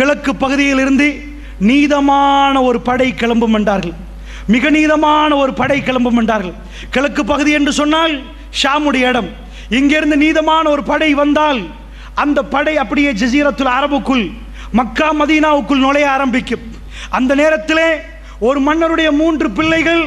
கிழக்கு பகுதியிலிருந்து நீதமான ஒரு படை கிளம்பும் என்றார்கள். மிக நீதமான ஒரு படை கிளம்பும் என்றார்கள். கிழக்கு பகுதி என்று சொன்னால் ஷாமுடைய இடம். இங்கிருந்து நீதமான ஒரு படை வந்தால் அந்த படை அப்படியே ஜசீரத்துல் அரபுக்குள் மக்கா மதீனாவுக்குள் நுழைய ஆரம்பிக்கும். அந்த நேரத்திலே ஒரு மன்னருடைய மூன்று பிள்ளைகள்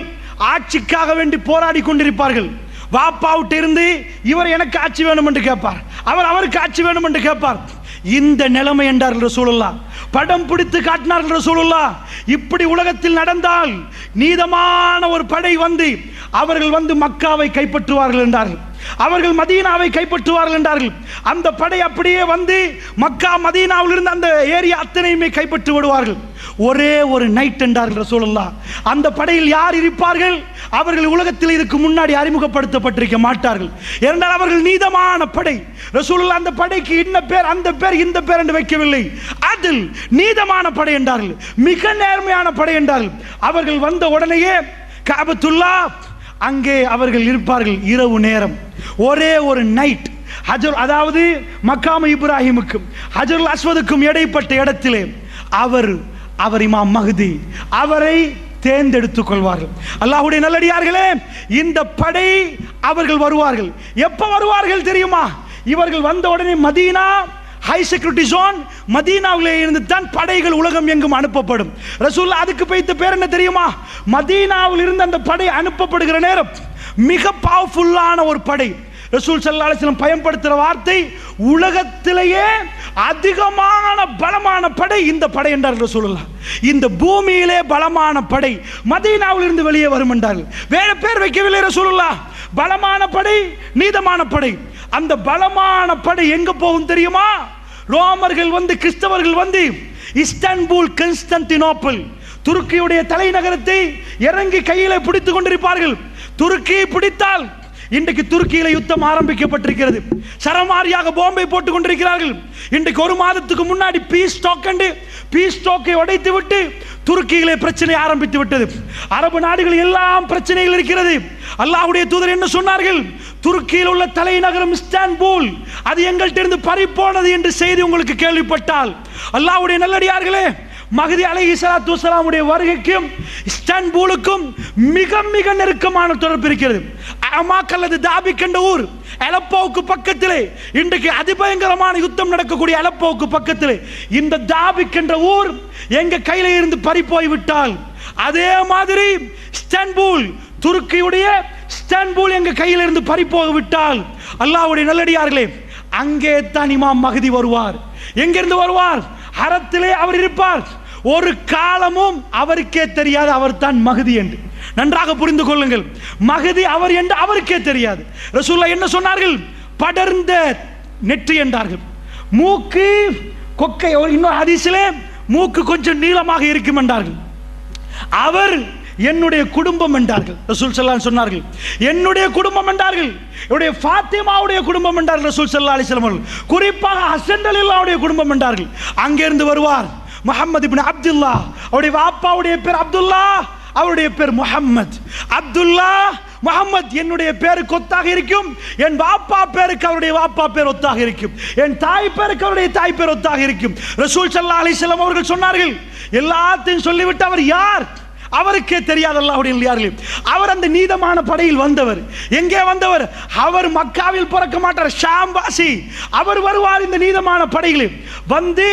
ஆட்சிக்காக வேண்டி போராடி கொண்டிருப்பார்கள். வாப்பாவிட்டு இருந்து இவர் எனக்கு ஆட்சி வேணும் என்று கேட்பார். அவர் அவருக்கு ஆட்சி வேணும் என்று கேட்பார். இந்த நிலைமை என்றார்கள் ரசூலுல்லா படம் பிடித்து காட்டினார்கள் சூழல்லா. இப்படி உலகத்தில் நடந்தால் நீதமான ஒரு படை வந்து அவர்கள் வந்து மக்காவை கைப்பற்றுவார்கள் என்றார்கள். அவர்கள் மதீனாவை கைப்பற்றுவார்கள் என்றார்கள். அந்த படை அப்படியே வந்து மக்கா மதீனாவில் இருந்து அந்த ஏரியா அத்தனையுமே கைப்பற்றி விடுவார்கள். ஒரே ஒரு நைட் என்றார்கள் ரசூலல்லா அந்த படையில் யார் இருப்பார்கள்? அவர்கள் உலகத்தில் இதுக்கு முன்னாடி அறிமுகப்படுத்தப்பட்டிருக்க மாட்டார்கள். இரண்டால் அவர்கள் நீதமான படை. ரசூலுல்லா அந்த படைக்கு இன்ன பேர் அந்த பேர் இந்த பேர் என்று வைக்கவில்லை. அதில் நீதமான படை என்றார்கள். மிக நேர்மையான படை என்றார்கள். அவர்கள் வந்த உடனேயே காபத்துல்லா அங்கே அவர்கள் இருப்பார்கள் இரவு நேரம். ஒரே ஒரு நைட் ஹஜர் அதாவது மக்காம இப்ராஹிமுக்கும் ஹஜருல் அஸ்வதுக்கும் இடைப்பட்ட இடத்திலே அவர் அவர் இமாம் மஹதி அவரை தேர்ந்தெடுத்துக் கொள்வார்கள். அல்லாஹுடைய நல்லடியார்களே இந்த படை அவர்கள் வருவார்கள். எப்ப வருவார்கள் தெரியுமா? இவர்கள் வந்த உடனே மதீனா ஹை செக்யூரிட்டி ஜோன் மதீனாவிலே இருந்து தான் படைகள் உலகம் எங்கும் அனுப்பப்படும். ரசூல்லா அதுக்கு வைத்த பேர் என்ன தெரியுமா? மதீனாவில் இருந்து அந்த படை அனுப்பப்படுகிற நேரம் மிக பவர்ஃபுல்லான ஒரு படை. ரசூல் சல்லா பயன்படுத்துகிற வார்த்தை உலகத்திலேயே அதிகமான பலமான படை இந்த படை என்றார்கள் ரசூலுல்லா இந்த பூமியிலே பலமான படை மதீனாவில் இருந்து வெளியே வரும் என்றார்கள். வேற பேர் வைக்கவில்லை ரசூலுல்லா பலமான படை நீதமான படை. அந்த பலமான படை எங்க போகும் தெரியுமா? ரோமர்கள் வந்து கிறிஸ்தவர்கள் வந்து இஸ்தான்புல் கன்ஸ்டன்டினோப்பிள் துருக்கியுடைய தலைநகரத்தை இறங்கி கையில பிடித்துக் கொண்டிருப்பார்கள். துருக்கியை பிடித்தால் இன்றைக்கு துருக்கியில யுத்தம் ஆரம்பிக்கப்பட்டிருக்கிறது. சரமாரியாக போம்பை போட்டுக் கொண்டிருக்கிறார்கள் இன்றைக்கு ஒரு மாதத்துக்கு முன்னாடி பீஸ் ஸ்டாக் பீஸ் ஸ்டாக்கை உடைத்து விட்டு துருக்கியிலே பிரச்சனை ஆரம்பித்து விட்டது. அரபு நாடுகள் எல்லாம் பிரச்சனைகள் இருக்கிறது. அல்லாஹ்வுடைய தூதர் என்ன சொன்னார்கள்? துருக்கியில் உள்ள தலைநகரம் இஸ்தான்புல் அது எங்கள்கிட்ட இருந்து பறிப்போனது என்று செய்தி உங்களுக்கு கேள்விப்பட்டால். அல்லாஹ்வுடைய நல்லடியார்களே மகதி அலை ஸலாத்து வஸலாமுடைய வருகைக்கும் இஸ்தான்புலுக்கும் மிக மிக நெருக்கமான தொடர்பு இருக்கிறது. அமாக் அல்லது தாபிக் என்ற ஊர் அலப்போவுக்கு பக்கத்திலே இன்றைக்கு அதிபயங்கரமான யுத்தம் நடக்கக்கூடிய அலப்போவுக்கு பக்கத்திலே இந்த தாபிக் என்ற ஊர் எங்க கையில இருந்து பறி போய்விட்டால் அதே மாதிரி இஸ்தான்புல் துருக்கியுடைய இஸ்தான்புல் எங்க கையில இருந்து பறி போய்விட்டால் அல்லாஹ்வுடைய நல்லடியார்களே அங்கே தான் இமாம் மகதி வருவார். எங்கிருந்து வருவார்? அறத்திலே அவர் இருப்பார். ஒரு காலமும் அவருக்கே தெரியாது அவர் தான் மகதி என்று. நன்றாக புரிந்து கொள்ளுங்கள். மகதி அவர் என்று அவருக்கே தெரியாது. ரசூல்லா என்ன சொன்னார்கள்? படர்ந்த நெற்றி என்றார்கள். மூக்கு கொக்கை ஒரு இன்னொரு அதிசிலே மூக்கு கொஞ்சம் நீளமாக இருக்கும் என்றார்கள். அவர் என்னுடைய குடும்பம் என்றார்கள். ரசூல் ஸல்லல்லாஹு சொன்னார்கள். என்னுடைய குடும்பம் என்றார்கள். என்னுடைய ஃபாத்திமாவுடைய குடும்பம் என்றார்கள் ரசூல் ஸல்லல்லாஹு அலைஹி அவர்கள். குறிப்பாக ஹசன் ரலியல்லாஹுடைய குடும்பம் என்றார்கள். அங்கிருந்து வருவார். முகமது இப்னு அப்துல்லா அவருடைய வாப்பாவுடைய பேர் அப்துல்லா அவருடைய பேர் முகம்மது அப்துல்லா முகமது என்னுடைய பேருக்கு ஒத்தாக இருக்கும். என் வாப்பா பேருக்கு அவருடைய வாப்பா பேர் ஒத்தாக இருக்கும். என் தாய் பேருக்கு அவருடைய தாய் பேர் ஒத்தாக இருக்கும். ரசூல் சல்லா அலைஹி அவர்கள் சொன்னார்கள் எல்லாத்தையும் சொல்லிவிட்டு அவர் யார்? அவருக்கே தெரியாத அல்லாஹ்வுடைய இல்லையார்களே அவர் அந்த நீதமான படையில் வந்தவர். எங்கே வந்தவர்? அவர் மக்காவில் பிறக்க மாட்டார் ஷாம்பாசி அவர் வருவார் இந்த நீதமான படைகளில் வந்து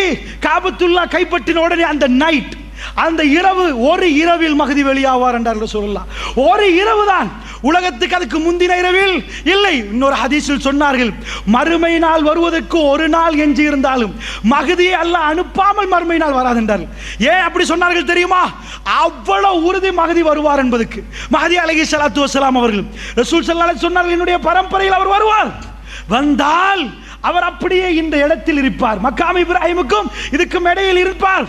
காபத்துல்லா கைப்பற்றின உடனே அந்த நைட் அந்த இரவு ஒரு இரவில் மகதி வெளியாவார் என்றார்கள் சொல்லலாம் ஒரு இரவு தான் உலகத்துக்கு அதுக்கு முந்தின இரவில் இல்லை. இன்னொரு ஹதீஸில் சொன்னார்கள் மறுமை நாள் வருவதற்கு ஒரு நாள் எஞ்சி இருந்தாலும் மகதியை அல்ல அனுப்பாமல் மறுமை நாள் வராது ஏன் அப்படி சொன்னார்கள் தெரியுமா? அவ்வளவு உறுதி மகதி வருவார் என்பதற்கு. மகதி அலகி சலாத்து வசலாம் அவர்கள் ரசூல் சல்லா சொன்னார்கள் என்னுடைய பரம்பரையில் அவர் வருவார். வந்தால் அவர் அப்படியே இந்த இடத்தில் இருப்பார். மக்காம் இப்ராஹிமுக்கும் இதுக்கும் இடையில் இருப்பார்.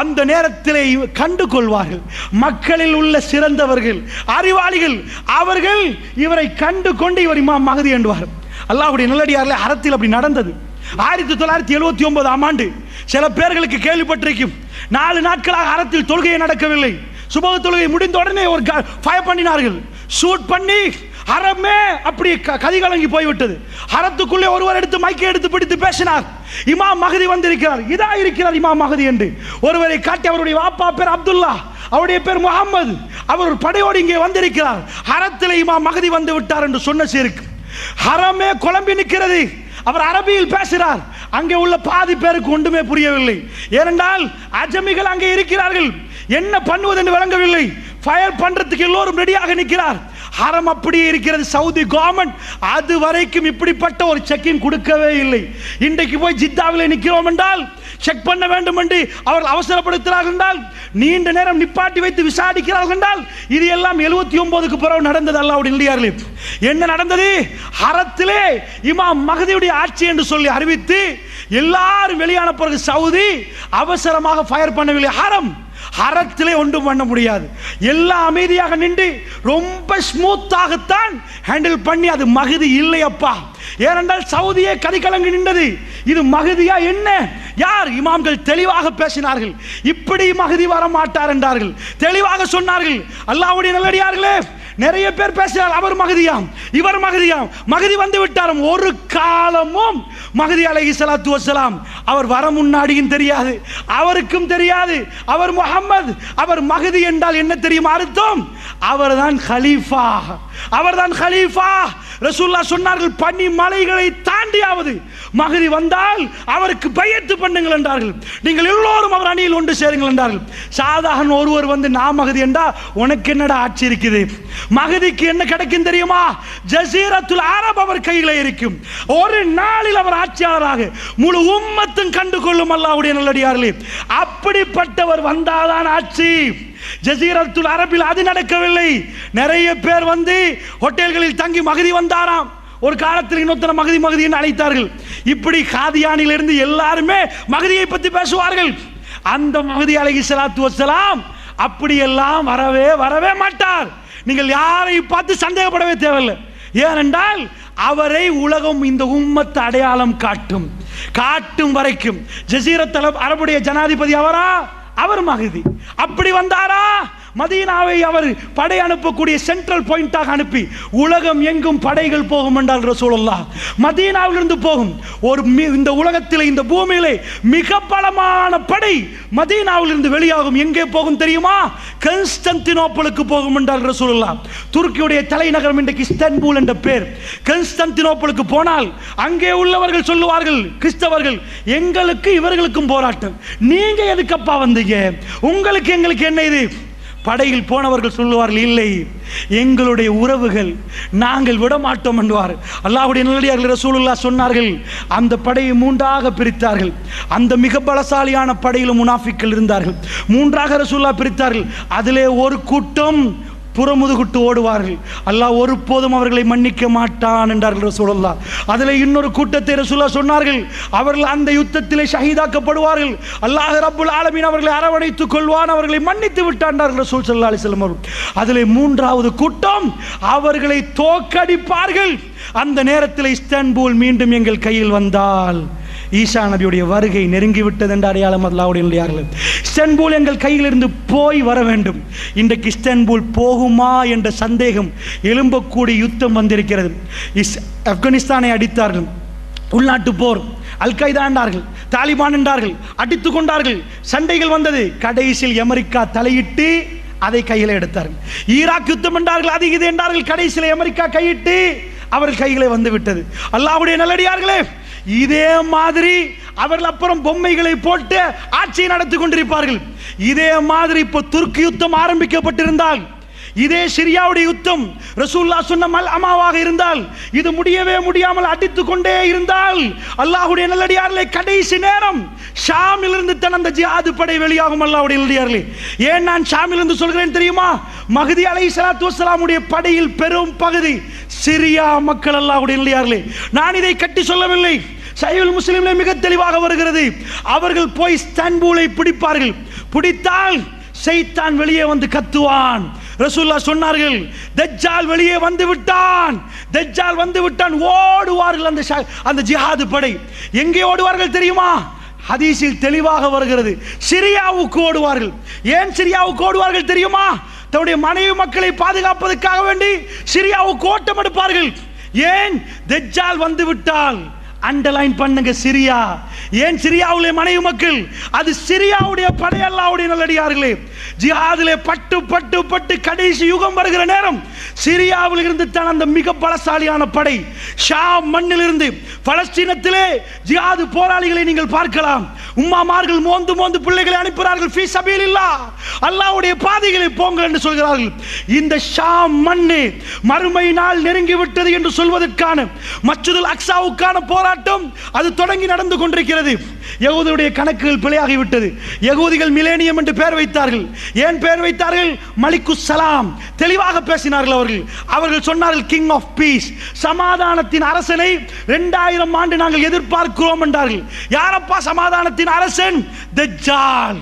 அந்த நேரத்திலே கண்டு கொள்வார்கள் மக்களில் உள்ள சிறந்தவர்கள் அறிவாளிகள் அவர்கள் இவரை கண்டு கொண்டு இவர் இமாம் மகதி என்பார் அல்லாஹ்வுடைய நல்லடியாரில் அறத்தில் அப்படி நடந்தது. ஆயிரத்தி தொள்ளாயிரத்தி எழுபத்தி ஒன்பதாம் ஆண்டு சில பேர்களுக்கு கேள்விப்பட்டிருக்கும். நாலு நாட்களாக அறத்தில் தொழுகையை நடக்கவில்லை. சுபக தொழுகை முடிந்த உடனே ஒரு ஃபயர் பண்ணினார்கள். ஷூட் பண்ணி ஹரமே அப்படி க- கதிகலங்கி போய்விட்டது. ஹரத்துக்குள்ளே ஒருவர் எடுத்து மைக்கை எடுத்து பிடித்து பேசினார். இமாம் மகதி வந்திருக்கிறார். இதா இருக்கிறார் இமாம் மகதி என்று. ஒருவரை காட்டி அவருடைய வாப்பா பேர் அப்துல்லா அவருடைய பேர் முகம்மது அவர் படையோடு இங்கே வந்திருக்கிறார். ஹரத்தில் இமாம் மகதி வந்து விட்டார் என்று சொன்ன சேருக்கு. ஹரமே குழம்பி நிற்கிறது. அவர் அரபியில் பேசுகிறார். அங்கே உள்ள பாதி பேருக்கு ஒன்றுமே புரியவில்லை. ஏனென்றால் அஜமிகள் அங்கே இருக்கிறார்கள். என்ன பண்ணுவது என்று விளங்கவில்லை. ஃபயர் பண்றதுக்கு எல்லோரும் ரெடியாக நிற்கிறார். ஹரம் அப்படியே இருக்கிறது. சவுதி கவர்மெண்ட் அது வரைக்கும் இப்படிப்பட்ட ஒரு செக்கிங் கொடுக்கவே இல்லை. இன்றைக்கு போய் ஜித்தாவில் நிற்கிறோம் என்றால் செக் பண்ண வேண்டும் என்று அவர்கள் அவசரப்படுத்துகிறார்கள் என்றால் நீண்ட நேரம் நிப்பாட்டி வைத்து விசாரிக்கிறார்கள் என்றால் இது எல்லாம் எழுபத்தி ஒன்பதுக்கு பிறகு நடந்தது அல்லாவுடைய இல்லையார்களே என்ன நடந்தது? ஹரத்திலே இமாம் மகதியுடைய ஆட்சி என்று சொல்லி அறிவித்து எல்லாரும் வெளியான பிறகு சவுதி அவசரமாக ஃபயர் பண்ணவில்லை. ஹரம் அறத்திலே ஒன்றும் பண்ண முடியாது. எல்லாம் அமைதியாக நின்று ரொம்ப ஸ்மூத்தாகத்தான் ஹேண்டில் பண்ணி அது மகுதி இல்லையப்பா. ஏனென்றால் சவுதியே கதிகலங்கி நின்றது. இது மகுதியா என்ன? யார் இமாம்கள் தெளிவாக பேசினார்கள்? இப்படி மகுதி வர மாட்டார் என்றார்கள். தெளிவாக சொன்னார்கள். அல்லாவுடைய நல்லடியார்களே நிறைய பேர் பேசினார் அவர் மகதியாம் இவர் மகதியாம். மகதி வந்து விட்டாரும் ஒரு காலமும் மகதி அலைஹி ஸலாத்து வசலாம் அவர் வர முன்னாடியும் தெரியாது அவருக்கும் தெரியாது. அவர் முகமது அவர் மகதி என்றால் என்ன தெரியுமா அர்த்தம்? அவர்தான் ஹலீஃபா. அவர்தான் ஹலீஃபா. ரசூல்லா சொன்னார்கள் பனி மலைகளை தாண்டியாவது மகதி வந்தால் அவருக்கு பயத்து பண்ணுங்கள் என்றார்கள். நீங்கள் எல்லோரும் அவர் அணியில் ஒன்று சேருங்கள் என்றார்கள். சாதாரண ஒருவர் வந்து நான் மகதி என்றா உனக்கு என்னடா ஆட்சி இருக்குது? மகதிக்கு என்ன கிடைக்கும் தெரியுமா? ஜசீரத்துல் அரப் அவர் கையில் இருக்கும். ஒரு நாளில் அவர் ஆட்சியாளராக முழு உம்மத்தும் கண்டு கொள்ளும் அல்லாவுடைய நல்லடியார்களே. அப்படிப்பட்டவர் வந்தாதான் ஆட்சி. ஜசீரத்துல் அரபில் அது நடக்கவில்லை. நிறைய பேர் வந்து ஹோட்டல்களில் தங்கி மகதி வந்தாராம். ஒரு காலத்தில் இன்னொருத்தர மகதி மகதின்னு அழைத்தார்கள். இப்படி காதியானிலிருந்து எல்லாருமே மகதியை பற்றி பேசுவார்கள். அந்த மகதி அழகி ஸலாத்து வஸலாம் அப்படியெல்லாம் வரவே வரவே மாட்டார். நீங்கள் யாரை பார்த்து சந்தேகப்படவே தேவையில்லை. ஏனென்றால் அவரை உலகம் இந்த உம்மத்து அடையாளம் காட்டும். காட்டும் வரைக்கும். ஜசீரத் அரபுடைய ஜனாதிபதி அவரா? அவர் மகதி அப்படி வந்தாரா? மதீனாவை அவர் படை அனுப்பக்கூடிய சென்ட்ரல் பாயிண்டாக அனுப்பி உலகம் எங்கும் படைகள் போகும் என்றால் ரசூலல்லா மதீனாவிலிருந்து போகும். ஒரு மி- இந்த உலகத்தில் இந்த பூமியிலே மிக பலமான படை மதீனாவிலிருந்து வெளியாகும். எங்கே போகும் தெரியுமா? கன்ஸ்டன்டினோப்பலுக்கு போகும் என்றால் ரசூலல்லா துருக்கியுடைய தலைநகரம் இன்றைக்கு இஸ்தான்புல் என்ற பேர். கன்ஸ்டன்டினோப்பலுக்கு போனால் அங்கே உள்ளவர்கள் சொல்லுவார்கள் கிறிஸ்தவர்கள் எங்களுக்கு இவர்களுக்கும் போராட்டம். நீங்க எதுக்கப்பா வந்தீங்க? உங்களுக்கு எங்களுக்கு என்ன இது? படையில் போனவர்கள் சொல்லுவார்கள் இல்லை எங்களுடைய உறவுகள் நாங்கள் விட மாட்டோம் என்றுவார் நல்லடியார்கள் ரசூலுல்லா சொன்னார்கள் அந்த படையை மூன்றாக பிரித்தார்கள். அந்த மிக பலசாலியான படையிலும் முனாஃபிக்கள் இருந்தார்கள். மூன்றாக ரசூல்லா பிரித்தார்கள். அதிலே ஒரு கூட்டம் புறமுதுகுட்டு ஓடுவார்கள். அல்லாஹ் ஒருபோதும் அவர்களை மன்னிக்க மாட்டான் என்றார்கள் ரசூலல்லா அதில் இன்னொரு கூட்டத்தை ரசூலா சொன்னார்கள். அவர்கள் அந்த யுத்தத்திலே ஷஹீதாக்கப்படுவார்கள். அல்லாஹ் ரபுல் ஆலமீன் அவர்களை அரவணைத்துக் கொள்வான் அவர்களை மன்னித்து விட்டாண்டார்கள் ரசூல் சல்லா அலைஹி வஸல்லம் அவர்கள். மூன்றாவது கூட்டம் அவர்களை தோக்கடிப்பார்கள் அந்த நேரத்தில் இஸ்தான்புல் மீண்டும் எங்கள் கையில் வந்தால் ஈசா நபியுடைய வருகை நெருங்கிவிட்டது என்ற அடையாளம் அல்லாவுடைய இல்லையார்கள் இஸ்தான்புல் எங்கள் கையிலிருந்து போய் வர வேண்டும். இன்றைக்கு இஸ்தான்புல் போகுமா என்ற சந்தேகம் எழும்பக்கூடிய யுத்தம் வந்திருக்கிறது. இஸ் ஆப்கானிஸ்தானை அடித்தார்கள். உள்நாட்டு போர் அல்கைதா என்றார்கள் தாலிபான் என்றார்கள் அடித்துக் கொண்டார்கள். சண்டைகள் வந்தது. கடைசியில் அமெரிக்கா தலையிட்டு அதை கையில் எடுத்தார்கள். ஈராக் யுத்தம் என்றார்கள் அது இது என்றார்கள். கடைசியில் அமெரிக்கா கையிட்டு அவர்கள் கைகளை வந்து விட்டது அல்லாவுடைய நல்லடியார்களே இதே மாதிரி அவர்கள் அப்புறம் பொம்மைகளை போட்டு ஆட்சியை நடத்தி கொண்டிருப்பார்கள். இதே மாதிரி இப்போ துர்க்கி யுத்தம் ஆரம்பிக்கப்பட்டிருந்தால் இதே சிரியாவுடைய யுத்தம் ரசூல்லா சொன்ன மல் அமாவாக இருந்தால் இது முடியவே முடியாமல் அடித்து கொண்டே இருந்தால் அல்லாஹுடைய நல்லடியார்களே கடைசி நேரம் ஷாமிலிருந்து தன் அந்த ஜிஹாது படை வெளியாகும் அல்லாஹுடைய நல்லடியார்களே. ஏன் நான் ஷாமிலிருந்து சொல்கிறேன் தெரியுமா? மகதி அலை சலாத்து வசலாமுடைய படையில் பெரும் பகுதி சிரியா மக்கள் அல்லாஹுடைய நல்லடியார்களே. நான் இதை கட்டி சொல்லவில்லை. சைவல் முஸ்லிம்ல மிக தெளிவாக வருகிறது. அவர்கள் போய் ஸ்தான்பூலை பிடிப்பார்கள். பிடித்தால் செய்தான் வெளியே வந்து கத்துவான். ரசூல்லா சொன்னார்கள் தஜ்ஜால் வெளியே வந்து விட்டான். தஜ்ஜால் வந்து விட்டான். ஓடுவார்கள் அந்த ஷா- அந்த ஜிஹாது படை. எங்கே ஓடுவார்கள் தெரியுமா? ஹதீஸில் தெளிவாக வருகிறது. சிரியாவுக்கு ஓடுவார்கள். ஏன் சிரியாவுக்கு ஓடுவார்கள் தெரியுமா? தன்னுடைய மனைவி மக்களை பாதுகாப்பதற்காக வேண்டி சிரியாவுக்கு ஓட்டம் எடுப்பார்கள். ஏன்? தெஜ்ஜால் வந்துவிட்டால் அண்டர்லைன் பண்ணுங்க சிரியா. ஏன் சிரியாவுடைய மனைவி மக்கள்? அது சிரியாவுடைய படையல்லாவுடைய நல்லடியார்களே. ஜிஹாதிலே பட்டு பட்டு பட்டு கடைசி யுகம் வருகிற நேரம் சிரியாவில் இருந்து தான் அந்த மிக பலசாலியான படை ஷாம் மண்ணிலிருந்து பலஸ்தீனத்திலே ஜியாது போராளிகளை நீங்கள் பார்க்கலாம். உம்மாமார்கள் மோந்து மோந்து பிள்ளைகளை அனுப்புகிறார்கள். ஃபீ சபீலில்லா. அல்லாஹ்வுடைய பாதைகளை போங்கள் என்று சொல்கிறார்கள். இந்த ஷாம் மண்ணு மறுமை நாள் நெருங்கி விட்டது என்று சொல்வதற்கான மச்சுதல் அக்ஸாவுக்கான போராட்டம் அது தொடங்கி நடந்து கொண்டிருக்கிறது. யகுதியுடைய கணக்குகள் பிழையாகிவிட்டது யகுதிகள் யகூதிகள் மிலேனியம் என்று பெயர் வைத்தார்கள். ஏன் பெயர் வைத்தார்கள்? மலிக்கு சலாம். தெளிவாக பேசினார்கள். அவர்கள் அவர்கள் சொன்னார்கள் கிங் ஆஃப் பீஸ் சமாதானத்தின் அரசனை இரண்டாயிரம் ஆண்டு நாங்கள் எதிர்பார்க்கிறோம் என்றார்கள். யாரப்பா சமாதானத்தின் அரசன்? தஜ்ஜால்.